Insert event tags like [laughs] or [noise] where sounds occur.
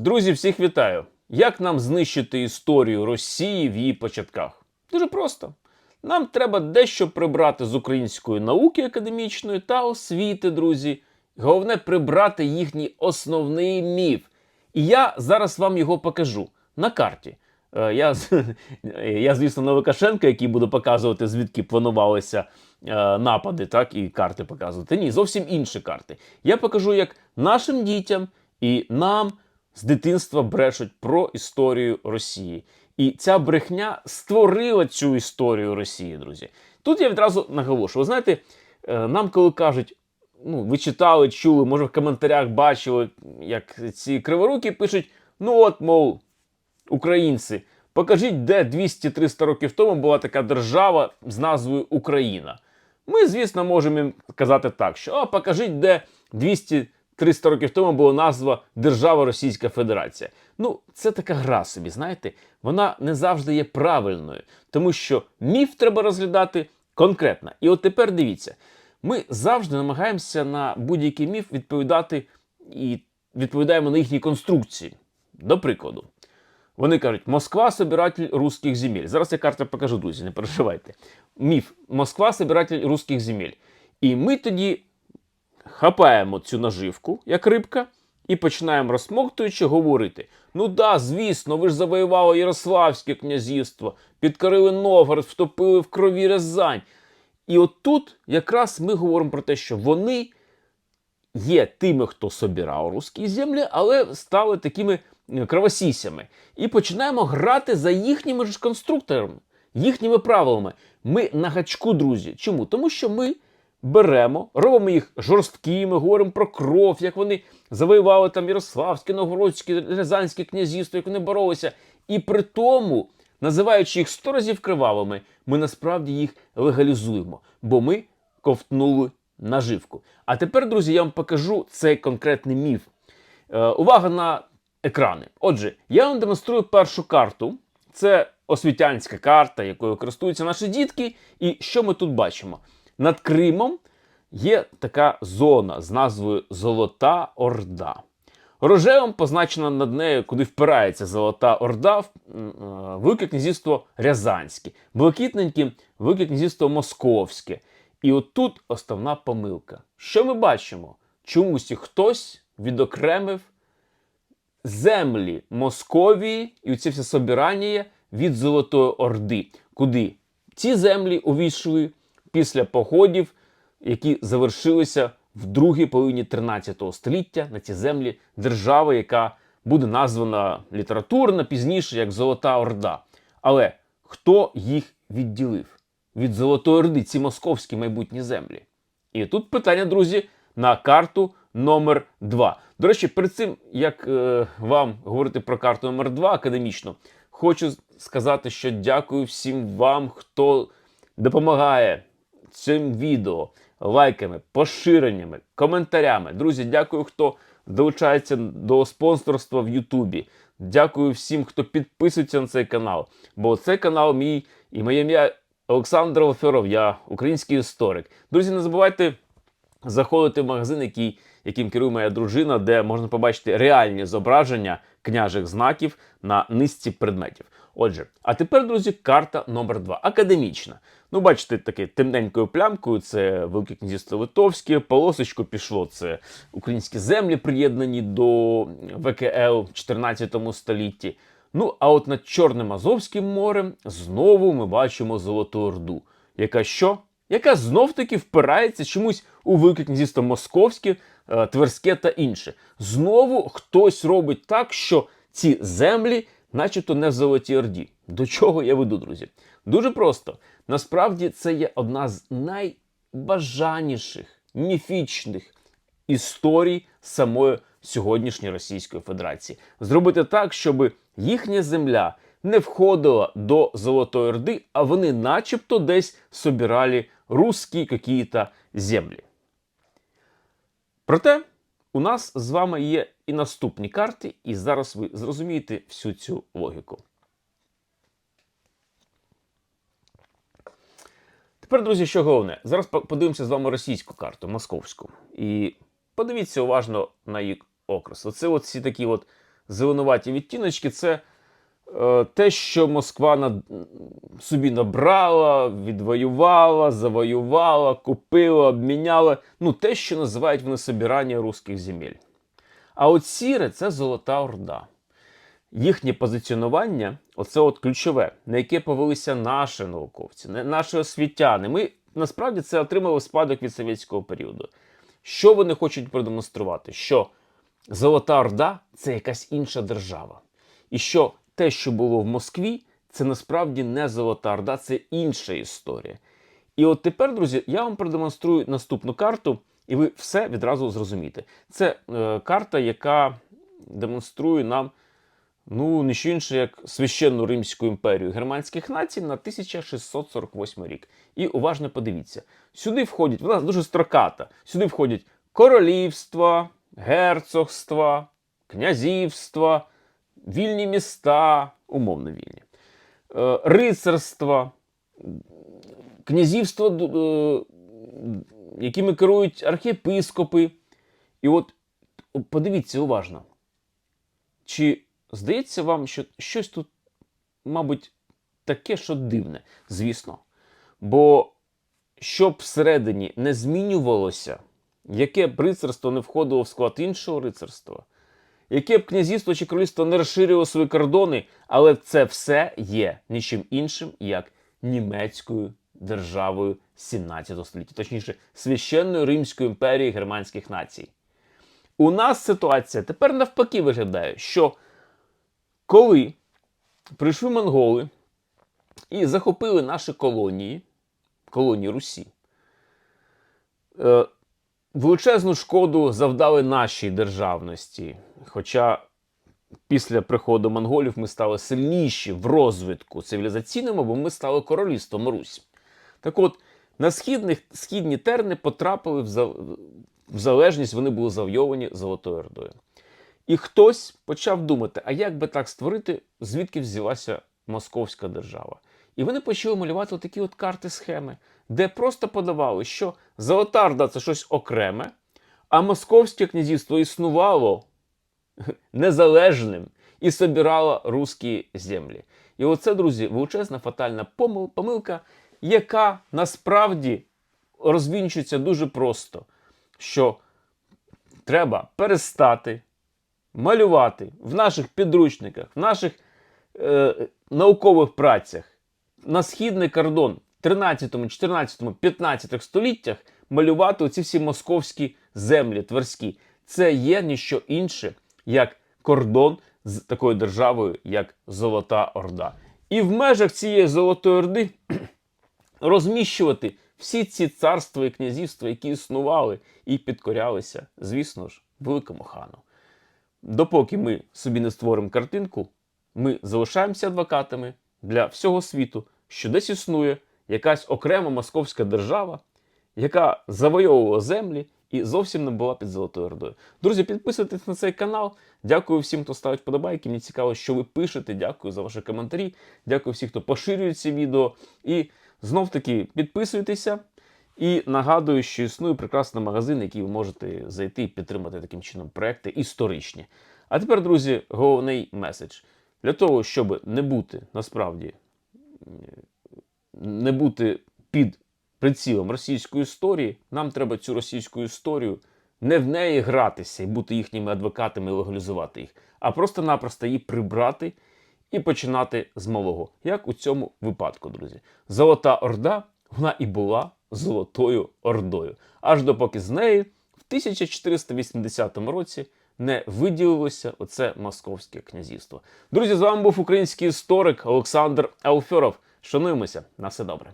Друзі, всіх вітаю! Як нам знищити історію Росії в її початках? Дуже просто. Нам треба дещо прибрати з української науки академічної та освіти, друзі. Головне прибрати їхній основний міф. І я зараз вам його покажу на карті. Е, Я, [laughs] я звісно, не Лукашенко, який буду показувати, звідки планувалися е, напади, так, і карти показувати. Ні, зовсім інші карти. Я покажу, як нашим дітям і нам з дитинства брешуть про історію Росії. І ця брехня створила цю історію Росії, друзі. Тут я відразу наголошую. Ви знаєте, е, нам коли кажуть, ну, ви читали, чули, може в коментарях бачили, як ці криворуки пишуть: ну от, мов, українці, покажіть, де 200-300 років тому була така держава з назвою Україна. Ми, звісно, можемо їм казати так, що а, покажіть, де 200-300 років тому була назва Держава Російська Федерація. Ну, це така гра собі, знаєте, вона не завжди є правильною, тому що міф треба розглядати конкретно. І от тепер дивіться, ми завжди намагаємося на будь-який міф відповідати і відповідаємо на їхні конструкції. До прикладу, вони кажуть, Москва собиратель русських земель. Зараз я карту покажу, друзі, не переживайте. Міф Москва собиратель русських земель. І ми тоді хапаємо цю наживку, як рибка, і починаємо розсмоктуючи говорити: ну да, звісно, ви ж завоювали Ярославське князівство, підкорили Новгород, втопили в крові Рязань. І от тут якраз ми говоримо про те, що вони є тими, хто собирав русські землі, але стали такими е, кровосісями. І починаємо грати за їхніми ж конструкторами, їхніми правилами. Ми на гачку, друзі. Чому? Тому що ми беремо, робимо їх жорсткими, говоримо про кров, як вони завоювали там Ярославське, Новгородське, Рязанське князівство, як вони боролися. І при тому, називаючи їх сто разів кривавими, ми насправді їх легалізуємо, бо ми ковтнули наживку. А тепер, друзі, я вам покажу цей конкретний міф. Е, увага на екрани. Отже, я вам демонструю першу карту. Це освітянська карта, якою користуються наші дітки. І що ми тут бачимо? Над Кримом є така зона з назвою Золота Орда. Рожевим позначено над нею, куди впирається Золота Орда, е, Велике князівство Рязанське, блакитненьким Велике князівство Московське. І отут основна помилка. Що ми бачимо? Чомусь хтось відокремив землі Московії і оці все собирання від Золотої Орди, куди ці землі увійшли після походів, які завершилися в другій половині 13 століття на ці землі держави, яка буде названа літературно пізніше як Золота Орда. Але хто їх відділив від Золотої Орди, ці московські майбутні землі? І тут питання, друзі, на карту номер 2. До речі, перед цим, як е, вам говорити про карту номер 2 академічно, хочу сказати, що дякую всім вам, хто допомагає цим відео лайками, поширеннями, коментарями. Друзі, дякую, хто долучається до спонсорства в Ютубі. Дякую всім, хто підписується на цей канал. Бо цей канал мій і моє ім'я Олександр Олферов, я український історик. Друзі, не забувайте заходити в магазин, який, яким керує моя дружина, де можна побачити реальні зображення княжих знаків на низці предметів. Отже, а тепер, друзі, карта номер 2 академічна. Ну, бачите, таке темненькою плямкою це Велике князівство Литовське, полосочку пішло це українські землі, приєднані до ВКЛ в 14 столітті. Ну, а от над Чорним Азовським морем знову ми бачимо Золоту Орду, яка що? Яка знов-таки впирається чомусь у Велике князівство Московське, Тверське та інше. Знову хтось робить так, що ці землі, начебто, не в Золотій Орді. До чого я веду, друзі? Дуже просто. Насправді це є одна з найбажаніших міфічних історій самої сьогоднішньої Російської Федерації. Зробити так, щоб їхня земля не входила до Золотої Орди, а вони начебто десь собирали русські якісь землі. Проте у нас з вами є і наступні карти, і зараз ви зрозумієте всю цю логіку. Тепер, друзі, що головне, зараз подивимося з вами російську карту, московську. І подивіться уважно на її окрес. Оце от всі такі от зеленуваті відтіночки, це те, що Москва над... собі набрала, відвоювала, завоювала, купила, обміняла. Ну, те, що називають вони собирання русських земель. А от сіре це Золота Орда. Їхнє позиціонування оце от ключове, на яке повелися наші науковці, наші освітяни. Ми насправді це отримали спадок від совєтського періоду. Що вони хочуть продемонструвати? Що Золота Орда це якась інша держава. І що те, що було в Москві, це насправді не Золота Орда, це інша історія. І от тепер, друзі, я вам продемонструю наступну карту, і ви все відразу зрозумієте. Це е, карта, яка демонструє нам ну, не що інше, як священну Римську імперію германських націй на 1648 рік. І уважно подивіться: сюди входять, вона дуже строката. Сюди входять королівства, герцогства, князівства, вільні міста, умовно вільні, е, рицарства, князівства, е, якими керують архієпископи. І от подивіться уважно. Чи здається вам, що щось тут, мабуть, таке, що дивне? Звісно. Бо щоб всередині не змінювалося, яке б рицарство не входило в склад іншого рицарства, яке б князівство чи королівство не розширювало свої кордони, але це все є нічим іншим, як німецькою державою 17 століття, точніше, священною Римською імперією германських націй. У нас ситуація тепер навпаки виглядає, що коли прийшли монголи і захопили наші колонії, колонії Русі, е, величезну шкоду завдали нашій державності. Хоча після приходу монголів ми стали сильніші в розвитку цивілізаційному, бо ми стали королівством Русь. Так от, на східних, східні терни потрапили в, за- в залежність, вони були завойовані Золотою Ордою. І хтось почав думати, а як би так створити, звідки взялася Московська держава. І вони почали малювати такі от карти схеми, де просто подавали, що Золота Орда це щось окреме, а Московське князівство існувало незалежним і собирало русські землі. І оце, друзі, величезна фатальна помилка, яка насправді розвінчується дуже просто, що треба перестати малювати в наших підручниках, в наших е, наукових працях на східний кордон в 13, 14, 15 століттях малювати оці всі московські землі тверські. Це є ніщо інше, як кордон з такою державою, як Золота Орда. І в межах цієї Золотої Орди [clears throat] розміщувати всі ці царства і князівства, які існували і підкорялися, звісно ж, великому хану. Допоки ми собі не створимо картинку, ми залишаємося адвокатами для всього світу, що десь існує якась окрема московська держава, яка завойовувала землі і зовсім не була під Золотою Ордою. Друзі, підписуйтесь на цей канал. Дякую всім, хто ставить подобайки. Мені цікаво, що ви пишете. Дякую за ваші коментарі. Дякую всім, хто поширює ці відео. І знов таки підписуйтеся. І нагадую, що існує прекрасний магазин, який ви можете зайти і підтримати таким чином проекти історичні. А тепер, друзі, головний меседж. Для того, щоб не бути насправді не бути під прицілом російської історії, нам треба цю російську історію не в неї гратися і бути їхніми адвокатами і легалізувати їх, а просто-напросто її прибрати і починати з малого. Як у цьому випадку, друзі. Золота Орда, вона і була Золотою Ордою. Аж допоки з неї в 1480 році не виділилося оце Московське князівство. Друзі, з вами був український історик Олександр Алфьоров. Шануємося на все добре.